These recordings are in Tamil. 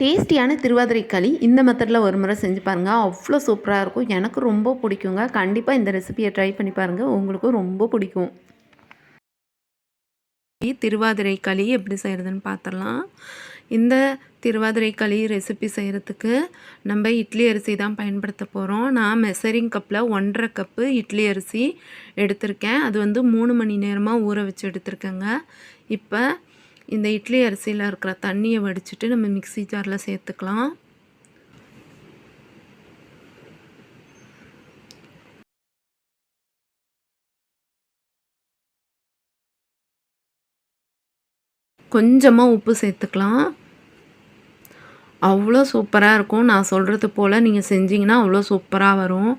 டேஸ்டியான திருவாதிரை களி இந்த மெத்தடில் ஒரு முறை செஞ்சு பாருங்கள் அவ்வளோ சூப்பராக இருக்கும். எனக்கு ரொம்ப பிடிக்குங்க. கண்டிப்பாக இந்த ரெசிபியை ட்ரை பண்ணி பாருங்கள் உங்களுக்கும் ரொம்ப பிடிக்கும். திருவாதிரை களி எப்படி செய்கிறதுன்னு பார்த்துடலாம் இந்த திருவாதிரை களி ரெசிபி செய்கிறதுக்கு நம்ம இட்லி அரிசி தான் பயன்படுத்த போகிறோம் நான் மெசரிங் கப்பில் ஒன்றரை கப்பு இட்லி அரிசி எடுத்திருக்கேன். அது வந்து மூணு மணி நேரமாக ஊற வச்சு எடுத்திருக்கேங்க. இப்போ இந்த இட்லி அரிசியில் இருக்கிற தண்ணியை வடிச்சிட்டு நம்ம மிக்ஸி ஜாரில் சேர்த்துக்கலாம். கொஞ்சமாக உப்பு சேர்த்துக்கலாம். அவ்வளோ சூப்பராக இருக்கும். நான் சொல்கிறது போல் நீங்கள் செஞ்சீங்கன்னா அவ்வளோ சூப்பராக வரும்.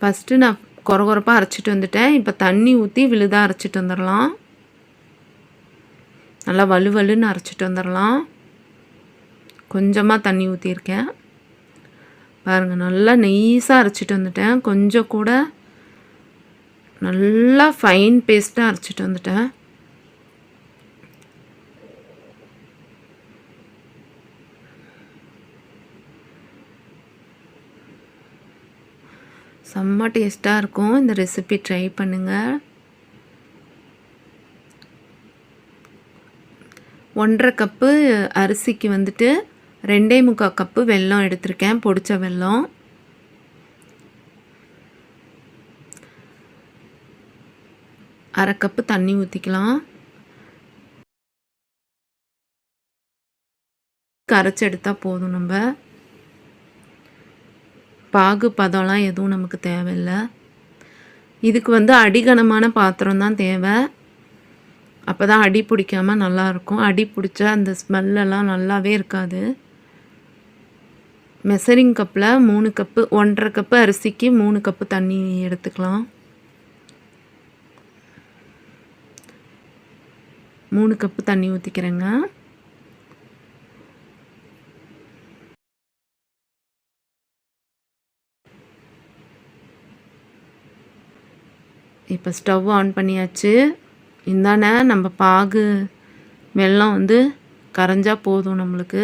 ஃபஸ்ட்டு நான் குறகுறப்பாக அரைச்சிட்டு வந்துட்டேன். இப்போ தண்ணி ஊற்றி விழுதாக அரைச்சிட்டு வந்துடலாம். நல்லா வலுவலுன்னு அரைச்சிட்டு வந்துடலாம். கொஞ்சமாக தண்ணி ஊற்றிருக்கேன் பாருங்கள் நல்லா நெய்ஸாக அரைச்சிட்டு வந்துட்டேன். கொஞ்சம் கூட நல்லா ஃபைன் பேஸ்ட்டாக அரைச்சிட்டு வந்துட்டேன். செம்ம டேஸ்ட்டாக இருக்கும். இந்த ரெசிபி ட்ரை பண்ணுங்கள் ஒன்றரை கப்பு அரிசிக்கு வந்துட்டு ரெண்டே முக்கால் கப்பு வெல்லம் எடுத்திருக்கேன் பொடிச்ச வெல்லம். அரை கப்பு தண்ணி ஊற்றிக்கலாம் கரைச்சி எடுத்தால் போதும் நம்ம. பாகு பதம்லாம் எதுவும் நமக்கு தேவையில்லை. இதுக்கு வந்து அடிகனமான பாத்திரம் தான் தேவை. அப்போ தான் அடி பிடிக்காமல் நல்லாயிருக்கும் அடி பிடிச்சா அந்த ஸ்மெல்லெல்லாம் நல்லாவே இருக்காது. மெசரிங் கப்பில் மூணு கப்பு ஒன்றரை கப்பு அரிசிக்கு மூணு கப்பு தண்ணி எடுத்துக்கலாம். மூணு கப்பு தண்ணி ஊற்றிக்கிறேங்க இப்போ ஸ்டவ் ஆன் பண்ணியாச்சு. இந்தானே நம்ம பாகு வெள்ளம் வந்து கரைஞ்சா போதும் நம்மளுக்கு.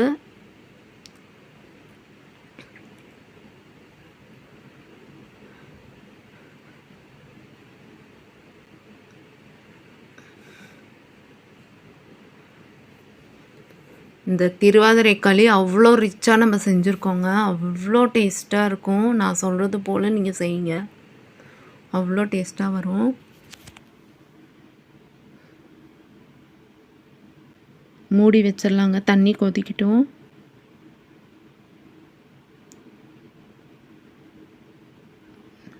இந்த திருவாதிரை களி அவ்வளோ ரிச்சாக நம்ம செஞ்சுருக்கோங்க. அவ்வளோ டேஸ்ட்டாக இருக்கும். நான் சொல்கிறது போல் நீங்கள் செய்யுங்க. அவ்வளோ டேஸ்ட்டாக வரும். மூடி வச்சிடலாங்க. தண்ணி கொதிக்கட்டும்.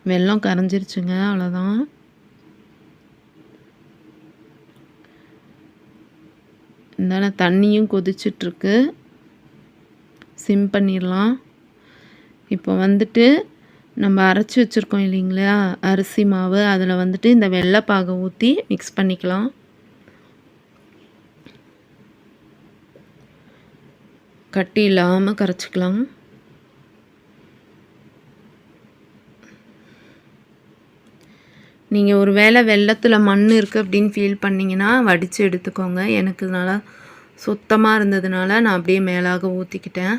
வெள்ளம் கரைஞ்சிருச்சுங்க. அவ்வளோதான். இந்தான தண்ணியும் கொதிச்சிட்ருக்கு. சிம் பண்ணிடலாம். இப்போ வந்துட்டு நம்ம அரைச்சி வச்சுருக்கோம் இல்லைங்களா? அரிசி மாவு. அதில் வந்துட்டு இந்த வெள்ளைப்பாகை ஊற்றி மிக்ஸ் பண்ணிக்கலாம். கட்டி இல்லாமல் கரைச்சிக்கலாம். நீங்கள் ஒரு வேளை வெள்ளத்தில் மண் இருக்குது அப்படின்னு ஃபீல் பண்ணிங்கன்னா வடித்து எடுத்துக்கோங்க. எனக்கு நல்லா சுத்தமாக இருந்ததுனால நான் அப்படியே மேலாக ஊற்றிக்கிட்டேன்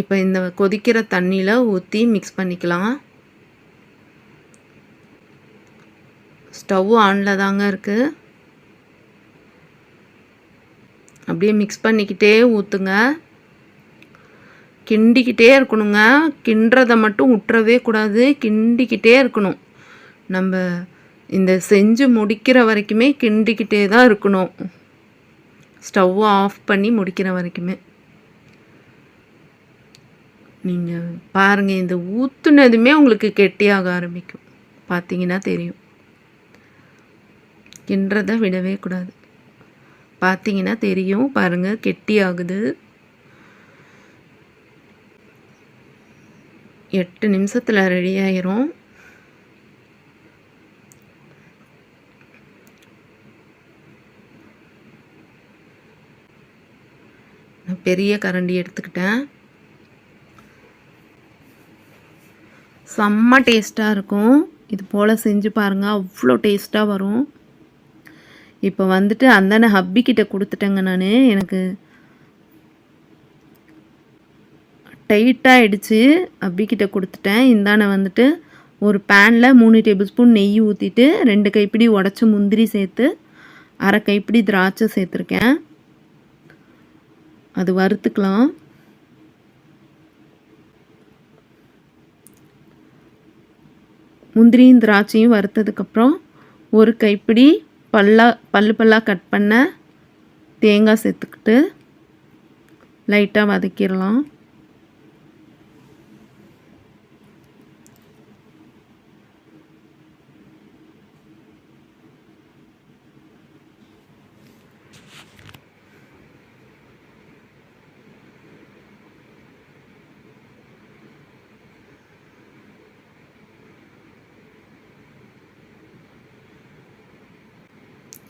இப்போ இந்த கொதிக்கிற தண்ணியில் ஊற்றி மிக்ஸ் பண்ணிக்கலாம். ஸ்டவ் ஆனில் தாங்க இருக்குது அப்படியே மிக்ஸ் பண்ணிக்கிட்டே ஊற்றுங்க கிண்டிக்கிட்டே இருக்கணுங்க. கிண்டுறதை மட்டும் விட்டுறவே கூடாது. கிண்டிக்கிட்டே இருக்கணும். நம்ம இந்த செஞ்சு முடிக்கிற வரைக்குமே கிண்டிக்கிட்டே தான் இருக்கணும். ஸ்டவ் ஆஃப் பண்ணி முடிக்கிற வரைக்குமே. நீங்கள் பாருங்கள் இந்த ஊற்றுனதுமே உங்களுக்கு கெட்டியாக ஆரம்பிக்கும். பார்த்தீங்கன்னா தெரியும். கிண்டுறதை விடவே கூடாது. பார்த்தீங்கன்னா தெரியும். பாருங்கள் கெட்டி ஆகுது எட்டு நிமிஷத்தில் ரெடி ஆயிரும். பெரிய கரண்டி எடுத்துக்கிட்டேன். செம்ம டேஸ்ட்டாக இருக்கும். இது போல் செஞ்சு பாருங்கள் அவ்வளோ டேஸ்ட்டாக வரும். இப்போ வந்துட்டு அந்தான ஹப்பிக்கிட்ட கொடுத்துட்டேங்க நான். எனக்கு டைட்டாக ஆயிடுச்சு அப்பிக்கிட்ட கொடுத்துட்டேன். இந்தாண்ட வந்துட்டு ஒரு பேனில் மூணு டேபிள் ஸ்பூன் நெய் ஊற்றிட்டு ரெண்டு கைப்பிடி உடச்ச முந்திரி சேர்த்து அரை கைப்பிடி திராட்சை சேர்த்துருக்கேன். அது வறுத்துக்கலாம். முந்திரியும் திராட்சையும் வறுத்ததுக்கப்புறம் ஒரு கைப்பிடி பல்லா பல்லு பல்லாக கட் பண்ண தேங்காய் சேர்த்துக்கிட்டு லைட்டாக வதக்கிடலாம்.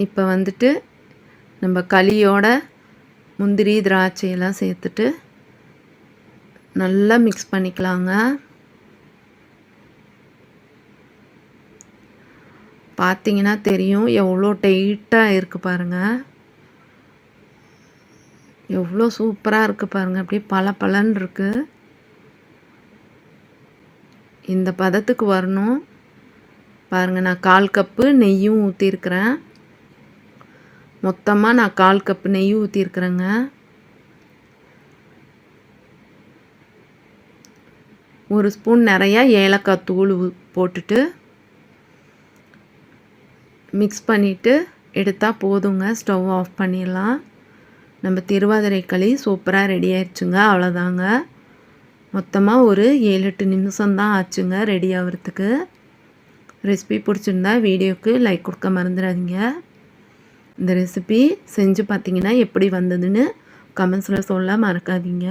இப்போ வந்துட்டு நம்ம களியோட முந்திரி திராட்சையெல்லாம் சேர்த்துட்டு நல்லா மிக்ஸ் பண்ணிக்கலாங்க. பார்த்தீங்கன்னா தெரியும் எவ்வளோ டைட்டாக இருக்குது பாருங்கள் எவ்வளோ சூப்பராக இருக்குது பாருங்கள் அப்படியே பல பலன் இருக்குது இந்த பதத்துக்கு வரணும். பாருங்கள் நான் கால் கப்பு நெய்யும் ஊற்றிருக்கிறேன் மொத்தமாக நான் கால் கப்பு நெய் ஊற்றிருக்குறேங்க ஒரு ஸ்பூன் நிறையா ஏலக்காய் தூள் போட்டுட்டு மிக்ஸ் பண்ணிவிட்டு எடுத்தால் போதுங்க. ஸ்டவ் ஆஃப் பண்ணிடலாம். நம்ம திருவாதிரை களி சூப்பராக ரெடி ஆயிடுச்சுங்க. அவ்வளோதாங்க. மொத்தமாக ஒரு ஏழு எட்டு நிமிஷம் தான் ஆச்சுங்க ரெடி ஆகிறதுக்கு. ரெசிபி பிடிச்சிருந்தா வீடியோக்கு லைக் கொடுக்க மறந்துடாதீங்க. இந்த ரெசிபி செஞ்சு பார்த்தீங்கன்னா எப்படி வந்ததுன்னு கமெண்ட்ஸில் சொல்ல மறக்காதீங்க.